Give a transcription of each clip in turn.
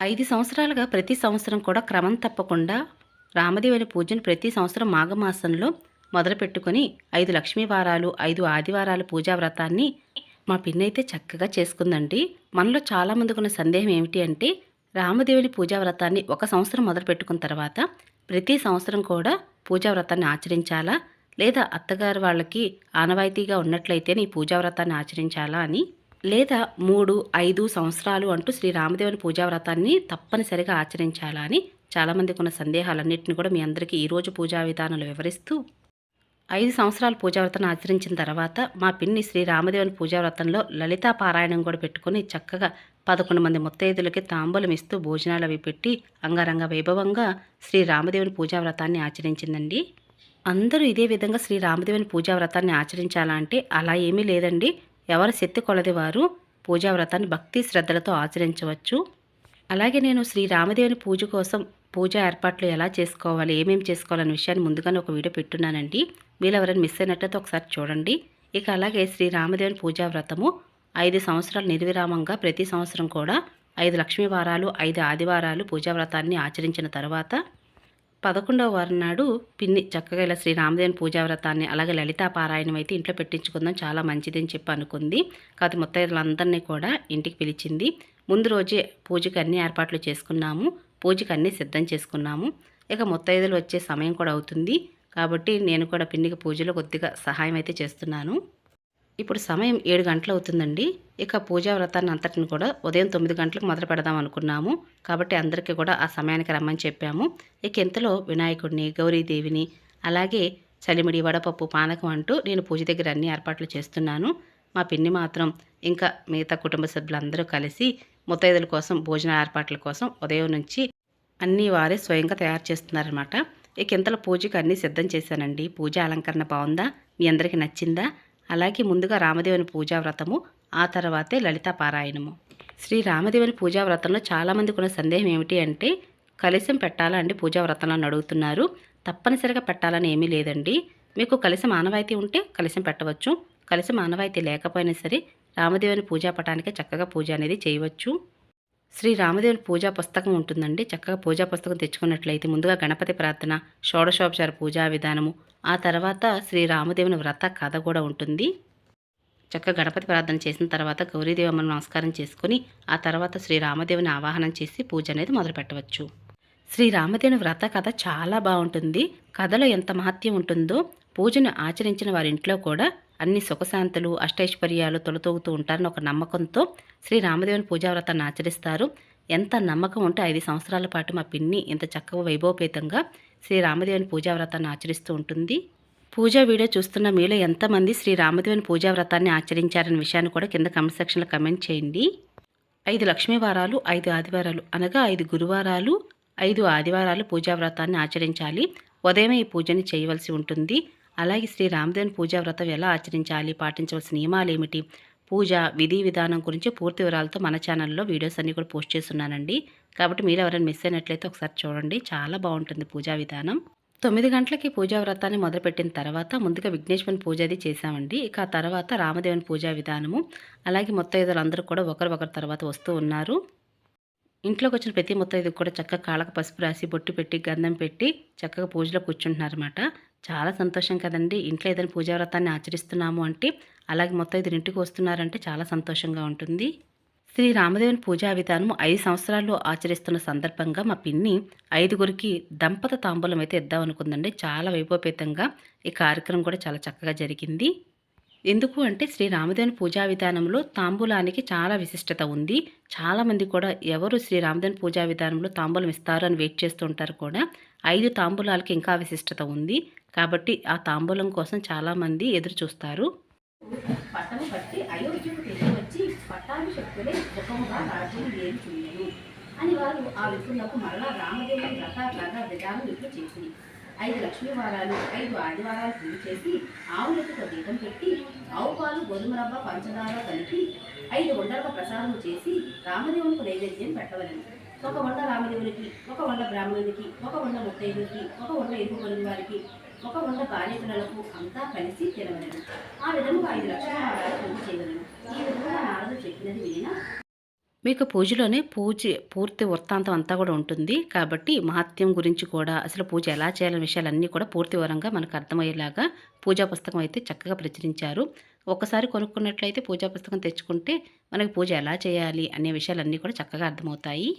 ఐదు సంవత్సరాలుగా ప్రతి సంవత్సరం కూడా క్రమం తప్పకుండా రామదేవుని పూజను ప్రతి సంవత్సరం మాఘమాసంలో మొదలుపెట్టుకొని ఐదు లక్ష్మీ వారాలు ఐదు ఆదివారాల పూజా వ్రతాన్ని మా పిన్నైతే అయితే చక్కగా చేసుకుందండి. మనలో చాలామందికి ఉన్న సందేహం ఏమిటి అంటే రామదేవుని పూజా వ్రతాన్ని ఒక సంవత్సరం మొదలు పెట్టుకున్న తర్వాత ప్రతి సంవత్సరం కూడా పూజా వ్రతాన్ని ఆచరించాలా? లేదా అత్తగారు వాళ్ళకి ఆనవాయితీగా ఉన్నట్లయితే ఈ పూజా వ్రతాన్ని ఆచరించాలా అని లేదా మూడు ఐదు సంవత్సరాలు అంటూ శ్రీ రామదేవుని పూజా వ్రతాన్ని తప్పనిసరిగా ఆచరించాలా అని చాలామందికి ఉన్న సందేహాలన్నింటినీ కూడా మీ అందరికీ ఈరోజు పూజా విధానాలు వివరిస్తూ ఐదు సంవత్సరాల పూజా వ్రతాన్ని ఆచరించిన తర్వాత మా పిన్ని శ్రీ రామదేవుని పూజా వ్రతంలో లలితా పారాయణం కూడా పెట్టుకుని చక్కగా పదకొండు మంది ముత్తైదులకి తాంబూలం ఇస్తూ భోజనాలు అవి పెట్టి అంగరంగ వైభవంగా శ్రీ రామదేవుని పూజా వ్రతాన్ని ఆచరించిందండి. అందరూ ఇదే విధంగా శ్రీ రామదేవుని పూజా వ్రతాన్ని అలా ఏమీ లేదండి. ఎవరి శక్తి కొలది వారు పూజా వ్రతాన్ని భక్తి శ్రద్ధలతో ఆచరించవచ్చు. అలాగే నేను శ్రీ రామదేవుని పూజ కోసం పూజా ఏర్పాట్లు ఎలా చేసుకోవాలి ఏమేమి చేసుకోవాలనే విషయాన్ని ముందుగానే ఒక వీడియో పెట్టున్నానండి. మీరు ఎవరైనా మిస్ అయినట్లయితే ఒకసారి చూడండి. ఇక అలాగే శ్రీ రామదేవుని పూజా వ్రతము ఐదు సంవత్సరాలు నిర్విరామంగా ప్రతి సంవత్సరం కూడా ఐదు లక్ష్మీ వారాలు ఐదు ఆదివారాలు పూజా వ్రతాన్ని ఆచరించిన తర్వాత పదకొండవ వారం నాడు పిన్ని చక్కగా ఇలా శ్రీ రామదేవన్ పూజా వ్రతాన్ని అలాగే లలితా పారాయణం అయితే ఇంట్లో పెట్టించుకుందాం చాలా మంచిది అని చెప్పి అనుకుంది. కాకపోతే ముత్తైదులందరినీ కూడా ఇంటికి పిలిచింది. ముందు రోజే పూజకి అన్ని ఏర్పాట్లు చేసుకున్నాము పూజకి అన్నీ సిద్ధం చేసుకున్నాము. ఇక ముత్తైదులు వచ్చే సమయం కూడా అవుతుంది. కాబట్టి నేను కూడా పిన్నికి పూజలో కొద్దిగా సహాయం అయితే చేస్తున్నాను. ఇప్పుడు సమయం ఏడు గంటలు అవుతుందండి ఇక పూజా వ్రతాన్ని అంతటిని కూడా ఉదయం తొమ్మిది గంటలకు మొదలు పెడదాం అనుకున్నాము. కాబట్టి అందరికీ కూడా ఆ సమయానికి రమ్మని చెప్పాము. ఇక ఇంతలో వినాయకుడిని గౌరీదేవిని అలాగే చలిమిడి వడపప్పు పానకం అంటూ నేను పూజ దగ్గర అన్ని ఏర్పాట్లు చేస్తున్నాను. మా పిన్ని మాత్రం ఇంకా మిగతా కుటుంబ సభ్యులందరూ కలిసి ముత్తైదుల కోసం భోజన ఏర్పాట్ల కోసం ఉదయం నుంచి అన్నీ వారే స్వయంగా తయారు చేస్తున్నారనమాట ఇక ఇంతలో పూజకు అన్నీ సిద్ధం చేశానండి. పూజ అలంకరణ బాగుందా? మీ అందరికీ నచ్చిందా? అలాగే ముందుగా రామదేవుని పూజా వ్రతము ఆ తర్వాతే లలితా పారాయణము. శ్రీ రామదేవుని పూజా వ్రతంలో చాలామందికి ఉన్న సందేహం ఏమిటి అంటే కలశం పెట్టాలా అండి పూజా వ్రతంలో అడుగుతున్నారు. తప్పనిసరిగా పెట్టాలని ఏమీ లేదండి. మీకు కలిసి మానవాయితీ ఉంటే కలశం పెట్టవచ్చు. కలిసి మానవాయితీ లేకపోయినా సరే రామదేవుని పూజా పటానికే చక్కగా పూజ అనేది చేయవచ్చు. శ్రీ రామదేవుని పూజా పుస్తకం ఉంటుందండి. చక్కగా పూజా పుస్తకం తెచ్చుకున్నట్లయితే ముందుగా గణపతి ప్రార్థన షోడశోపచార పూజా విధానము ఆ తర్వాత శ్రీ రామదేవుని వ్రత కథ కూడా ఉంటుంది. చక్కగా గణపతి ప్రార్థన చేసిన తర్వాత గౌరీదేవమ్మను నమస్కారం చేసుకుని ఆ తర్వాత శ్రీ రామదేవుని ఆవాహనం చేసి పూజ అనేది మొదలు పెట్టవచ్చు. శ్రీ రామదేవుని వ్రత కథ చాలా బాగుంటుంది. కథలో ఎంత మహత్యం ఉంటుందో పూజను ఆచరించిన వారి ఇంట్లో కూడా అన్ని సుఖశాంతులు అష్టైశ్వర్యాలు తొలతూగుతూ ఉంటారని ఒక నమ్మకంతో శ్రీ రామదేవుని పూజా వ్రతాన్ని ఆచరిస్తారు. ఎంత నమ్మకం ఉంటే ఐదు సంవత్సరాల పాటు మా పిన్ని ఇంత చక్కగా వైభవపేతంగా శ్రీ రామదేవుని పూజా వ్రతాన్ని ఆచరిస్తూ ఉంటుంది. పూజా వీడియో చూస్తున్న మీలో ఎంతమంది శ్రీ రామదేవుని పూజా వ్రతాన్ని ఆచరించారనే విషయాన్ని కూడా కింద కమెంట్ సెక్షన్లో కమెంట్ చేయండి. ఐదు లక్ష్మీ వారాలు ఐదు ఆదివారాలు అనగా ఐదు గురువారాలు ఐదు ఆదివారాలు పూజా వ్రతాన్ని ఆచరించాలి. ఉదయమే ఈ పూజని చేయవలసి ఉంటుంది. అలాగే శ్రీ రామదేవన్ పూజా వ్రతం ఎలా ఆచరించాలి పాటించవలసిన నియమాలు ఏమిటి పూజ విధి విధానం గురించి పూర్తి వివరాలతో మన ఛానల్లో వీడియోస్ అన్నీ కూడా పోస్ట్ చేస్తున్నానండి. కాబట్టి మీరు ఎవరైనా మిస్ అయినట్లయితే ఒకసారి చూడండి. చాలా బాగుంటుంది పూజా విధానం. తొమ్మిది గంటలకి పూజా వ్రతాన్ని మొదలుపెట్టిన తర్వాత ముందుగా విఘ్నేశ్వరుని పూజ అది చేశామండి. ఇక ఆ తర్వాత రామదేవుని పూజా విధానము. అలాగే మొత్తం అందరూ కూడా ఒకరు ఒకరి తర్వాత వస్తూ ఉన్నారు. ఇంట్లోకి వచ్చిన ప్రతి ముత్తైదుకు కూడా చక్కగా కాళ్ళకు పసుపు రాసి బొట్టు పెట్టి గంధం పెట్టి చక్కగా పూజలో కూర్చుంటున్నారన్నమాట. చాలా సంతోషం కదండి. ఇంట్లో ఏదైనా పూజా వ్రతాన్ని ఆచరిస్తున్నాము అంటే అలాగే ముత్తైదులు ఇంటికి వస్తున్నారంటే చాలా సంతోషంగా ఉంటుంది. శ్రీ రామదేవుని పూజా విధానం ఐదు సంవత్సరాల్లో ఆచరిస్తున్న సందర్భంగా మా పిన్ని ఐదుగురికి దంపత తాంబూలం అయితే ఇద్దాం అనుకుందండి. చాలా వైభవపేతంగా ఈ కార్యక్రమం కూడా చాలా చక్కగా జరిగింది. ఎందుకు అంటే శ్రీ రామదేవుని పూజా విధానంలో తాంబూలానికి చాలా విశిష్టత ఉంది. చాలామంది కూడా ఎవరు శ్రీ రామదేవుని పూజా విధానంలో తాంబూలం ఇస్తారు అని వెయిట్ చేస్తుంటారు కూడా. ఐదు తాంబూలాలకి ఇంకా విశిష్టత ఉంది. కాబట్టి ఆ తాంబూలం కోసం చాలామంది ఎదురు చూస్తారు. పట్టము పట్టి అయోధ్యకు తిరిగి వచ్చి పట్టాభి సుఖముగా రాజ్యం ఏం అని వారు ఆ విధులకు మరలా రామదేవుని రథ రథ విధానం ఇట్లు చేసి ఐదు లక్ష్మీ వారాలు ఐదు ఆదివారాలు పూజ చేసి ఆవులకు దీపం పెట్టి ఆవు పాలు గోధుమ రవ్వ పంచదార కలిపి ఐదు వండలకు ప్రసారం చేసి రామదేవునికి నైవేద్యం పెట్టవలను. ఒక వంద రామదేవునికి ఒక వంద బ్రాహ్మణునికి ఒక వంద ముత్తైదుకి ఒక వంద ఇరుగు వారికి ఒక వంద కార్యకులకు అంతా కలిసి తినవలను ఆ విధముగా ఐదు లక్షల పూజ చేయవలను ఈ విధంగా నారదు చెప్పినది వినిన? మీకు పూజలోనే పూజ పూర్తి వృత్తాంతం అంతా కూడా ఉంటుంది. కాబట్టి మహత్యం గురించి కూడా అసలు పూజ ఎలా చేయాలనే విషయాలన్నీ కూడా పూర్తి వివరంగా మనకు అర్థమయ్యేలాగా పూజా పుస్తకం అయితే చక్కగా ప్రచురించారు. ఒక్కసారి కొనుక్కున్నట్లయితే పూజా పుస్తకం తెచ్చుకుంటే మనకి పూజ ఎలా చేయాలి అనే విషయాలన్నీ కూడా చక్కగా అర్థమవుతాయి.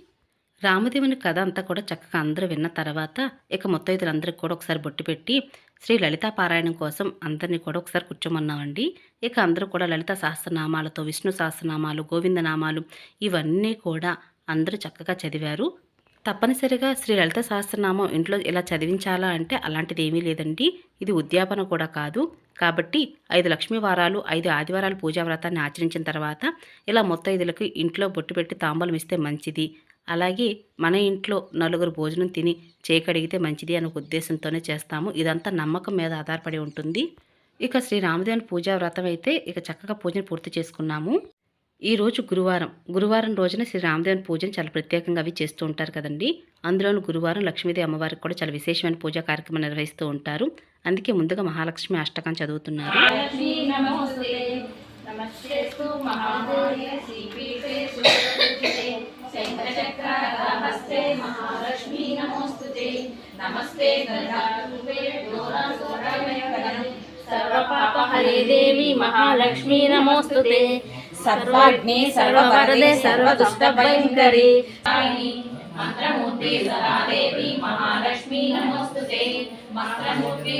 రామదేవుని కథ అంతా కూడా చక్కగా అందరూ విన్న తర్వాత ఇక ముత్తైదులందరికీ కూడా ఒకసారి బొట్టు పెట్టి శ్రీ లలితా పారాయణం కోసం అందరినీ కూడా ఒకసారి కూర్చోమన్నామండి. ఇక అందరూ కూడా లలిత సహస్రనామాలతో విష్ణు సహస్రనామాలు గోవిందనామాలు ఇవన్నీ కూడా అందరూ చక్కగా చదివారు. తప్పనిసరిగా శ్రీ లలిత సహస్రనామం ఇంట్లో ఇలా చదివించాలా అంటే అలాంటిది ఏమీ లేదండి. ఇది ఉద్యాపన కూడా కాదు. కాబట్టి ఐదు లక్ష్మీ వారాలు ఐదు ఆదివారాలు పూజా వ్రతాన్ని ఆచరించిన తర్వాత ఇలా మొత్తైదులకు ఇంట్లో బొట్టు పెట్టి తాంబూలం ఇస్తే మంచిది. అలాగే మన ఇంట్లో నలుగురు భోజనం తిని చేకడిగితే మంచిది అనే ఉద్దేశంతోనే చేస్తాము. ఇదంతా నమ్మకం మీద ఆధారపడి ఉంటుంది. ఇక శ్రీ రామదేవుని పూజా వ్రతం అయితే ఇక చక్కగా పూజను పూర్తి చేసుకున్నాము. ఈరోజు గురువారం. గురువారం రోజున శ్రీ రామదేవుని పూజను చాలా ప్రత్యేకంగా అవి చేస్తూ ఉంటారు కదండి. అందులోని గురువారం లక్ష్మీదేవి అమ్మవారికి కూడా చాలా విశేషమైన పూజా కార్యక్రమం నిర్వహిస్తూ ఉంటారు. అందుకే ముందుగా మహాలక్ష్మి అష్టకం చదువుతున్నారు. నమస్తే. चक्रहस्ते महालक्ष्मी नमोस्तुते नमस्ते गदारूपे सर्वपापहरे देवी, महालक्ष्मी नमोस्तुते सर्वाग्ने, सर्ववरदे, सर्वदुष्टभयङ्करे। मंत्रमूर्ति सदा देवी महालक्ष्मी नमोस्तुते मंत्रमूर्ति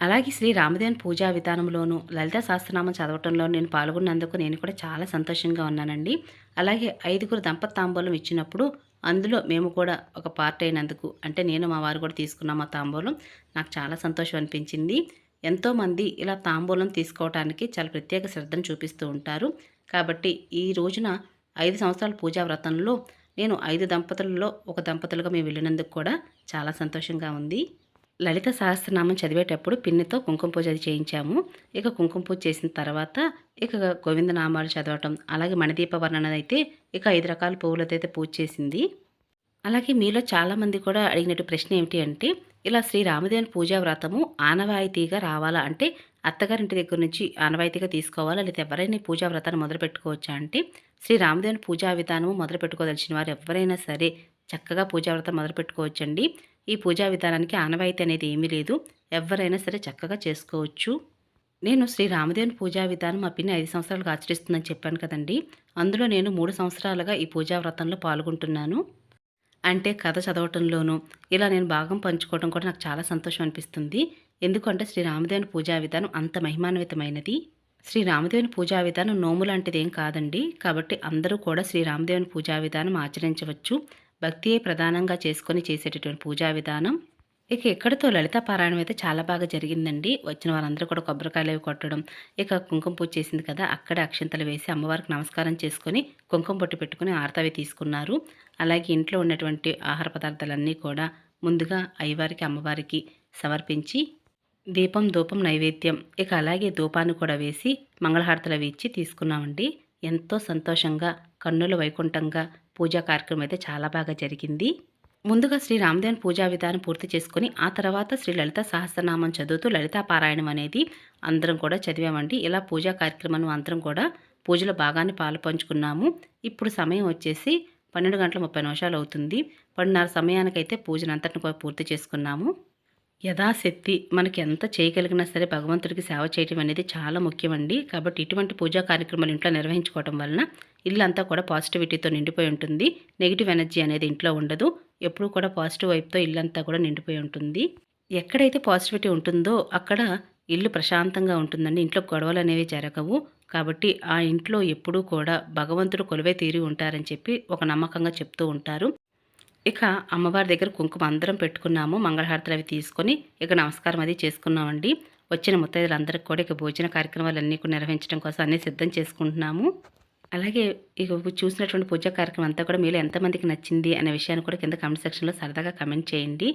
అలాగే శ్రీ రామదేవన్ పూజా విధానంలోనూ లలిత సహస్రనామం చదవటంలో నేను పాల్గొన్నందుకు నేను కూడా చాలా సంతోషంగా ఉన్నానండి. అలాగే ఐదుగురు దంపతి తాంబూలం ఇచ్చినప్పుడు అందులో మేము కూడా ఒక పార్ట్ అయినందుకు అంటే నేను మా వారు కూడా తీసుకున్నాం ఆ తాంబూలం నాకు చాలా సంతోషం అనిపించింది. ఎంతోమంది ఇలా తాంబూలం తీసుకోవడానికి చాలా ప్రత్యేక శ్రద్ధను చూపిస్తూ ఉంటారు. కాబట్టి ఈ రోజున ఐదు సంవత్సరాల పూజా వ్రతంలో నేను ఐదు దంపతులలో ఒక దంపతులుగా మేము వెళ్ళినందుకు కూడా చాలా సంతోషంగా ఉంది. లలిత సహస్రనామం చదివేటప్పుడు పిన్నితో కుంకుమ పూజ అది చేయించాము. ఇక కుంకుమ పూజ చేసిన తర్వాత ఇక గోవిందనామాలు చదవటం అలాగే మణిదీప వర్ణన అయితే ఇక ఐదు రకాల పువ్వులతో అయితే పూజ చేసింది. అలాగే మీలో చాలామంది కూడా అడిగినట్టు ప్రశ్న ఏమిటి అంటే ఇలా శ్రీ రామదేవుని పూజా వ్రతము ఆనవాయితీగా రావాలా అంటే అత్తగారింటి దగ్గర నుంచి ఆనవాయితీగా తీసుకోవాలా? లేదా ఎవరైనా పూజా వ్రతాన్ని మొదలు పెట్టుకోవచ్చా అంటే శ్రీ రామదేవుని పూజా విధానము మొదలు పెట్టుకోదలిచిన వారు ఎవరైనా సరే చక్కగా పూజా వ్రతం మొదలు పెట్టుకోవచ్చండి. ఈ పూజా విధానానికి ఆనవాయితీ అనేది ఏమీ లేదు. ఎవరైనా సరే చక్కగా చేసుకోవచ్చు. నేను శ్రీ రామదేవుని పూజా విధానం మా పిన్ని ఐదు సంవత్సరాలుగా ఆచరిస్తుందని చెప్పాను కదండి. అందులో నేను మూడు సంవత్సరాలుగా ఈ పూజా వ్రతంలో పాల్గొంటున్నాను. అంటే కథ చదవటంలోనూ ఇలా నేను భాగం పంచుకోవడం కూడా నాకు చాలా సంతోషం అనిపిస్తుంది. ఎందుకంటే శ్రీ రామదేవుని పూజా విధానం అంత మహిమాన్వితమైనది. శ్రీ రామదేవుని పూజా విధానం నోము లాంటిది ఏం కాదండి. కాబట్టి అందరూ కూడా శ్రీ రామదేవుని పూజా విధానం ఆచరించవచ్చు. భక్తియే ప్రధానంగా చేసుకొని చేసేటటువంటి పూజా విధానం. ఇక ఎక్కడితో లలిత పారాయణం అయితే చాలా బాగా జరిగిందండి. వచ్చిన వారందరూ కూడా కొబ్బరికాయలు అవి కొట్టడం ఇక కుంకుమ పూజ చేసింది కదా అక్కడే అక్షంతలు వేసి అమ్మవారికి నమస్కారం చేసుకొని కుంకుమ పొట్టు పెట్టుకుని ఆరతవి తీసుకున్నారు. అలాగే ఇంట్లో ఉన్నటువంటి ఆహార పదార్థాలన్నీ కూడా ముందుగా అయ్యవారికి అమ్మవారికి సమర్పించి దీపం ధూపం నైవేద్యం ఇక అలాగే ధూపాన్ని కూడా వేసి మంగళహారతలు అవి ఇచ్చి తీసుకున్నామండి. ఎంతో సంతోషంగా కన్నుల వైకుంఠంగా పూజా కార్యక్రమం అయితే చాలా బాగా జరిగింది. ముందుగా శ్రీ రామదేవన్ పూజా విధానం పూర్తి చేసుకొని ఆ తర్వాత శ్రీ లలిత సహస్రనామం చదువుతూ లలితా పారాయణం అనేది అందరం కూడా చదివామండి. ఇలా పూజా కార్యక్రమం అందరం కూడా పూజలో భాగాన్ని పాలు పంచుకున్నాము. ఇప్పుడు సమయం వచ్చేసి పన్నెండు గంటల ముప్పై నిమిషాలు అవుతుంది. పన్నెండున్నర సమయానికైతే పూజను అంతటిని కూడా పూర్తి చేసుకున్నాము. యథాశక్తి మనకి ఎంత చేయగలిగినా సరే భగవంతుడికి సేవ చేయటం అనేది చాలా ముఖ్యమండి. కాబట్టి ఇటువంటి పూజా కార్యక్రమాలు ఇంట్లో నిర్వహించుకోవడం వలన ఇల్లంతా కూడా పాజిటివిటీతో నిండిపోయి ఉంటుంది. నెగిటివ్ ఎనర్జీ అనేది ఇంట్లో ఉండదు. ఎప్పుడూ కూడా పాజిటివ్ వైపుతో ఇల్లంతా కూడా నిండిపోయి ఉంటుంది. ఎక్కడైతే పాజిటివిటీ ఉంటుందో అక్కడ ఇల్లు ప్రశాంతంగా ఉంటుందండి. ఇంట్లో గొడవలు అనేవి జరగవు. కాబట్టి ఆ ఇంట్లో ఎప్పుడూ కూడా భగవంతుడు కొలువై తీరి ఉంటారని చెప్పి ఒక నమ్మకంగా చెప్తూ ఉంటారు. ఇక అమ్మవారి దగ్గర కుంకుమ అందరం పెట్టుకున్నాము మంగళహారతులు అవి తీసుకొని ఇక నమస్కారం అది చేసుకున్నామండి. వచ్చిన ముత్తైదులందరికీ కూడా ఇక భోజన కార్యక్రమాలన్నీ కూడా నిర్వహించడం కోసం అన్నీ సిద్ధం చేసుకుంటున్నాము. అలాగే ఇక చూసినటువంటి పూజా కార్యక్రమం అంతా కూడా మీరు ఎంతమందికి నచ్చింది అనే విషయాన్ని కూడా కింద కమెంట్ సెక్షన్లో సరదాగా కమెంట్ చేయండి.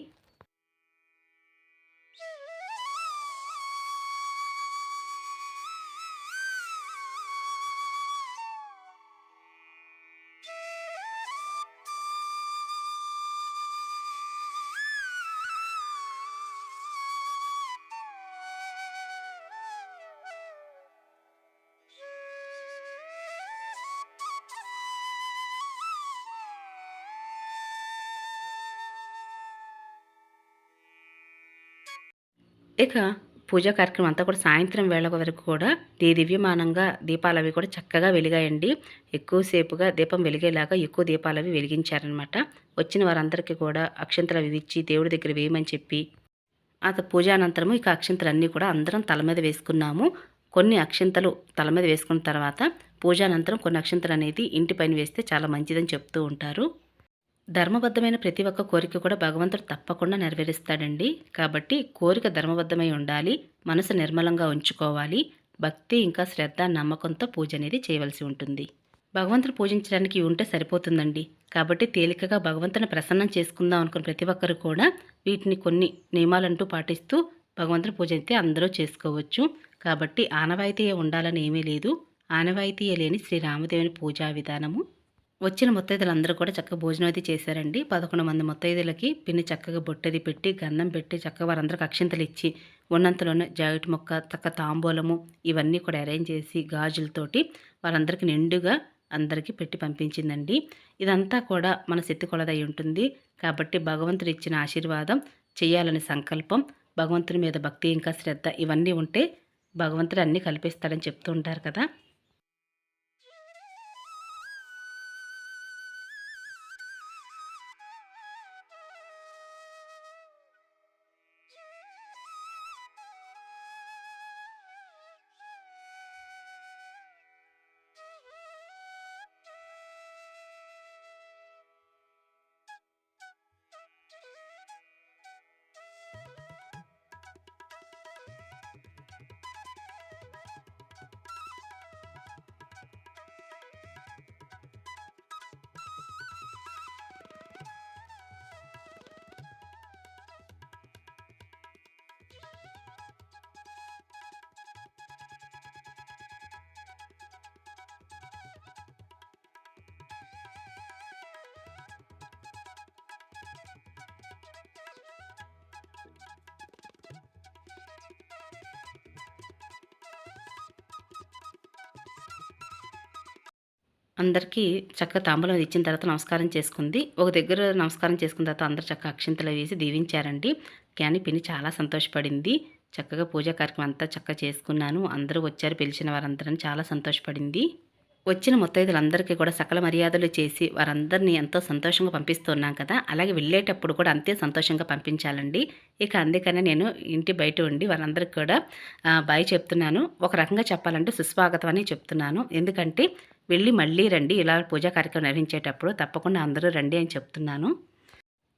ఇక పూజా కార్యక్రమం అంతా కూడా సాయంత్రం వేళ వరకు కూడా దీ దివ్యమానంగా దీపాలు అవి కూడా చక్కగా వెలిగాయండి. ఎక్కువసేపుగా దీపం వెలిగేలాగా ఎక్కువ దీపాలు అవి వెలిగించారనమాట వచ్చిన వారందరికీ కూడా అక్షంతలు అవి ఇచ్చి దేవుడి దగ్గర వేయమని చెప్పి ఆ పూజ అనంతరము ఇక అక్షంతలు అన్నీ కూడా అందరం తల మీద వేసుకున్నాము. కొన్ని అక్షంతలు తల మీద వేసుకున్న తర్వాత పూజానంతరం కొన్ని అక్షంతలు అనేది ఇంటి పైన వేస్తే చాలా మంచిదని చెప్తూ ఉంటారు. ధర్మబద్ధమైన ప్రతి ఒక్క కోరిక కూడా భగవంతుడు తప్పకుండా నెరవేరుస్తాడండి. కాబట్టి కోరిక ధర్మబద్ధమై ఉండాలి మనసు నిర్మలంగా ఉంచుకోవాలి భక్తి ఇంకా శ్రద్ధ నమ్మకంతో పూజ అనేది చేయవలసి ఉంటుంది. భగవంతుడు పూజించడానికి ఉంటే సరిపోతుందండి. కాబట్టి తేలికగా భగవంతుని ప్రసన్నం చేసుకుందాం అనుకున్న ప్రతి ఒక్కరు కూడా వీటిని కొన్ని నియమాలంటూ పాటిస్తూ భగవంతుని పూజ అయితే అందరూ చేసుకోవచ్చు. కాబట్టి ఆనవాయితీయే ఉండాలని ఏమీ లేదు. ఆనవాయితీయే లేని శ్రీరామదేవుని పూజా విధానము. వచ్చిన ముత్తైదులందరూ కూడా చక్కగా భోజనం అయితే చేశారండి. పదకొండు మంది ముత్తైదులకి పిన్ని చక్కగా బొట్టది పెట్టి గంధం పెట్టి చక్కగా వారందరికి అక్షింతలు ఇచ్చి ఉన్నంతలోనే జాకెట్ మొక్క చక్క తాంబూలము ఇవన్నీ కూడా అరేంజ్ చేసి గాజులతోటి వారందరికీ నిండుగా అందరికీ పెట్టి పంపించిందండి. ఇదంతా కూడా మన శక్తి కొలదై ఉంటుంది. కాబట్టి భగవంతుడు ఇచ్చిన ఆశీర్వాదం చేయాలనే సంకల్పం భగవంతుని మీద భక్తి ఇంకా శ్రద్ధ ఇవన్నీ ఉంటే భగవంతుడు అన్నీ కల్పిస్తాడని చెప్తూ ఉంటారు కదా. అందరికీ చక్కగా తాంబూలం ఇచ్చిన తర్వాత నమస్కారం చేసుకుంది. ఒక దగ్గర నమస్కారం చేసుకున్న తర్వాత అందరు చక్కగా అక్షింతలు వేసి దీవించారండి. కానీ పిన్ని చాలా సంతోషపడింది. చక్కగా పూజా కార్యక్రమం అంతా చక్కగా చేసుకున్నాను. అందరూ వచ్చారు పిలిచిన వారందరూ చాలా సంతోషపడింది. వచ్చిన ముత్తైదులందరికీ కూడా సకల మర్యాదలు చేసి వారందరినీ ఎంతో సంతోషంగా పంపిస్తున్నాం కదా. అలాగే వెళ్ళేటప్పుడు కూడా అంతే సంతోషంగా పంపించాలండి. ఇక అందుకనే నేను ఇంటి బయట ఉండి వారందరికీ కూడా బాయ్ చెప్తున్నాను. ఒక రకంగా చెప్పాలంటే సుస్వాగతం అని చెప్తున్నాను. ఎందుకంటే వెళ్ళి మళ్ళీ రండి. ఇలా పూజా కార్యక్రమం నిర్వహించేటప్పుడు తప్పకుండా అందరూ రండి అని చెప్తున్నాను.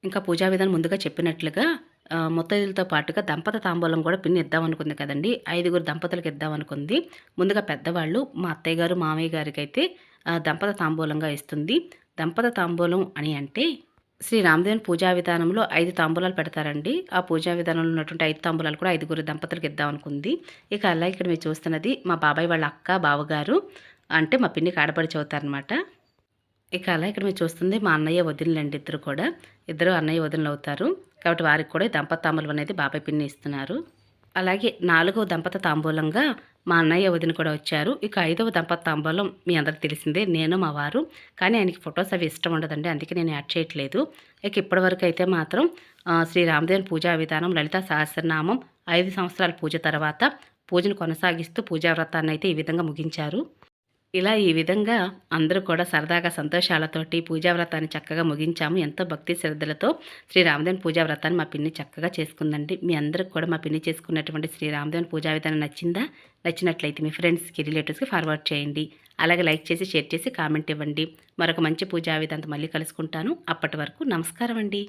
ఇంకా పూజా విధానం ముందుగా చెప్పినట్లుగా ముత్తైదులతో పాటుగా దంపత తాంబూలం కూడా పిన్ని ఇద్దాం అనుకుంది కదండి. ఐదుగురు దంపతులకు ఇద్దాం అనుకుంది ముందుగా పెద్దవాళ్ళు మా అత్తయ్య గారు మామయ్య గారికి అయితే దంపత తాంబూలంగా ఇస్తుంది. దంపత తాంబూలం అని అంటే శ్రీ రామదేవన్ పూజా విధానంలో ఐదు తాంబూలాలు పెడతారండి. ఆ పూజా విధానంలో ఉన్నటువంటి ఐదు తాంబూలాలు కూడా ఐదుగురు దంపతులకు ఇద్దాం అనుకుంది ఇక అలా ఇక్కడ మీరు చూస్తున్నది మా బాబాయ్ వాళ్ళ అక్క బావగారు. అంటే మా పిన్నికి ఆడపడి చదువుతారనమాట. ఇక అలా ఇక్కడ మీరు చూస్తుంది మా అన్నయ్య వదినలండి ఇద్దరు కూడా. ఇద్దరు అన్నయ్య వదినలు అవుతారు. కాబట్టి వారికి కూడా ఈ దంపత అనేది బాబాయ్ పిన్ని ఇస్తున్నారు. అలాగే నాలుగవ దంపత తాంబూలంగా మా అన్నయ్య వదిన కూడా వచ్చారు. ఇక ఐదవ దంపత తాంబూలం మీ అందరికి తెలిసిందే నేను మా వారు. కానీ ఆయనకి ఫొటోస్ అవి ఇష్టం ఉండదండి. అందుకే నేను యాడ్ చేయట్లేదు. ఇక ఇప్పటివరకు అయితే మాత్రం ఆ, శ్రీ రామదేవన్ పూజా విధానం లలిత సహస్రనామం ఐదు సంవత్సరాల పూజ తర్వాత పూజను కొనసాగిస్తూ పూజా వ్రతాన్ని అయితే ఈ విధంగా ముగించారు. ఇలా ఈ విధంగా అందరూ కూడా సరదాగా సంతోషాలతోటి పూజా వ్రతాన్ని చక్కగా ముగించాము. ఎంతో భక్తి శ్రద్ధలతో శ్రీ రామదేవన్ పూజా వ్రతాన్ని మా పిన్ని చక్కగా చేసుకుందండి. మీ అందరికి కూడా మా పిన్ని చేసుకున్నటువంటి శ్రీ రామదేవన్ పూజా విధానం నచ్చిందా? నచ్చినట్లయితే మీ ఫ్రెండ్స్కి రిలేటివ్స్కి ఫార్వర్డ్ చేయండి. అలాగే లైక్ చేసి షేర్ చేసి కామెంట్ ఇవ్వండి. మరొక మంచి పూజా విధానంతో మళ్ళీ కలుసుకుంటాను. అప్పటి వరకు నమస్కారం అండి.